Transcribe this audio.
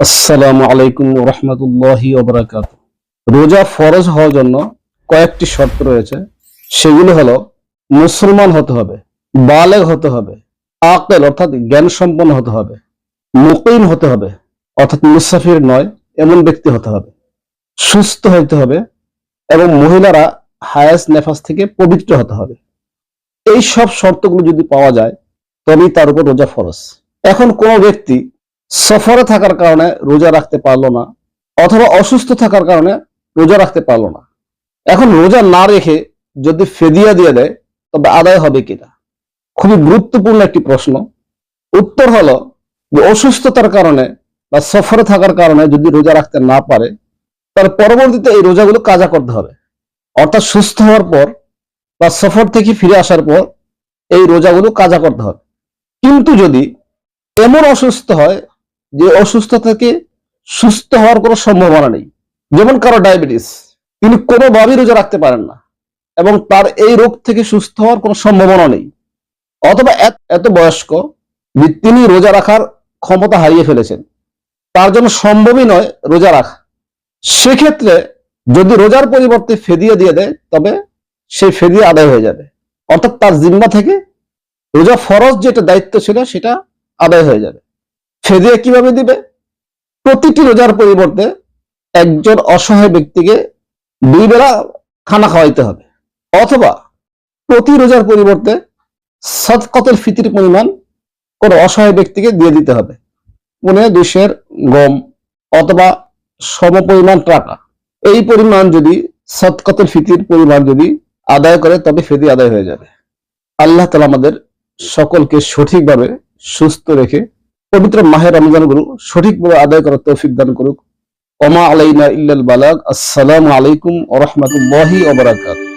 আসসালামু আলাইকুম রহমতুল্লাহি ওবরাকাত। রোজা ফরজ হওয়ার জন্য কয়েকটি শর্ত রয়েছে। সেগুলো হলো, মুসলমান হতে হবে, বালেগ হতে হবে, আকেল অর্থাৎ জ্ঞান সম্পন্ন হতে হবে, মুকিম হতে হবে, অর্থাৎ মুসাফির নয়, এমন ব্যক্তি হতে হবে। সুস্থ হতে হবে এবং মহিলারা হায়াস নেফাস থেকে পবিত্র হতে হবে। এই সব শর্তগুলো যদি পাওয়া যায়, তবেই তার উপর রোজা ফরজ। এখন কোনো ব্যক্তি সফরে থাকার কারণে রোজা রাখতে পারল না, অথবা অসুস্থ থাকার কারণে রোজা রাখতে পারল না। এখন রোজা না রেখে যদি ফেদিয়া দিয়ে দেয়, তবে আদায় হবে কিনা? খুবই গুরুত্বপূর্ণ একটি প্রশ্ন। উত্তর হলো যে অসুস্থতার কারণে বা সফরে থাকার কারণে যদি রোজা রাখতে না পারে, তার পরবর্তীতে এই রোজাগুলো কাজা করতে হবে। অর্থাৎ সুস্থ হওয়ার পর বা সফর থেকে ফিরে আসার পর এই রোজাগুলো কাজা করতে হবে। কিন্তু যদি এমন অসুস্থ হয় যে অসুস্থ থেকে সুস্থ হওয়ার কোনো সম্ভাবনা নেই। যেমন কারও ডায়াবেটিস, তিনি কোনোভাবেই রোজা রাখতে পারেন না এবং তার এই রোগ থেকে সুস্থ হওয়ার কোনো সম্ভাবনা নেই। অথবা এত- বয়স্ক, তিনি রোজা রাখার ক্ষমতা হারিয়ে ফেলেছেন। তার জন্য সম্ভবই নয় রোজা রাখা। সেক্ষেত্রে যদি রোজার পরিবর্তে ফেদিয়া দিয়ে দেয়, তবে সেই ফেদিয়া আদায় হয়ে যাবে। অর্থাৎ তার জিম্মা থেকে রোজা ফরজ যেটা দায়িত্ব ছিল, সেটা আদায় হয়ে যাবে। ফেদিয়া কীভাবে দিবে? প্রতিটি রোজার পরিবর্তে একজন অসহায় ব্যক্তিকে দুই বেলা খানা খাওয়াইতে হবে। অথবা প্রতি রোজার পরিবর্তে সৎকতের ফিতির পরিমাণ কোনো অসহায় ব্যক্তিকে দিয়ে দিতে হবে। মনে দুইশের গম অথবা সম পরিমাণ টাকা। এই পরিমাণ যদি সৎকতের ফিতির পরিমাণ যদি আদায় করে, তবে ফেদি আদায় হয়ে যাবে। আল্লাহ তালা আমাদের সকলকে সঠিকভাবে সুস্থ রেখে পবিত্র মাহের রমজান গুরু সঠিকভাবে আদায় করার তৌফিক দান করুক। ওমা আলাইনা ইল্লাল বালাগ। আসসালামু আলাইকুম ওয়া রাহমাতুল্লাহি ওয়া বারাকাতুহু।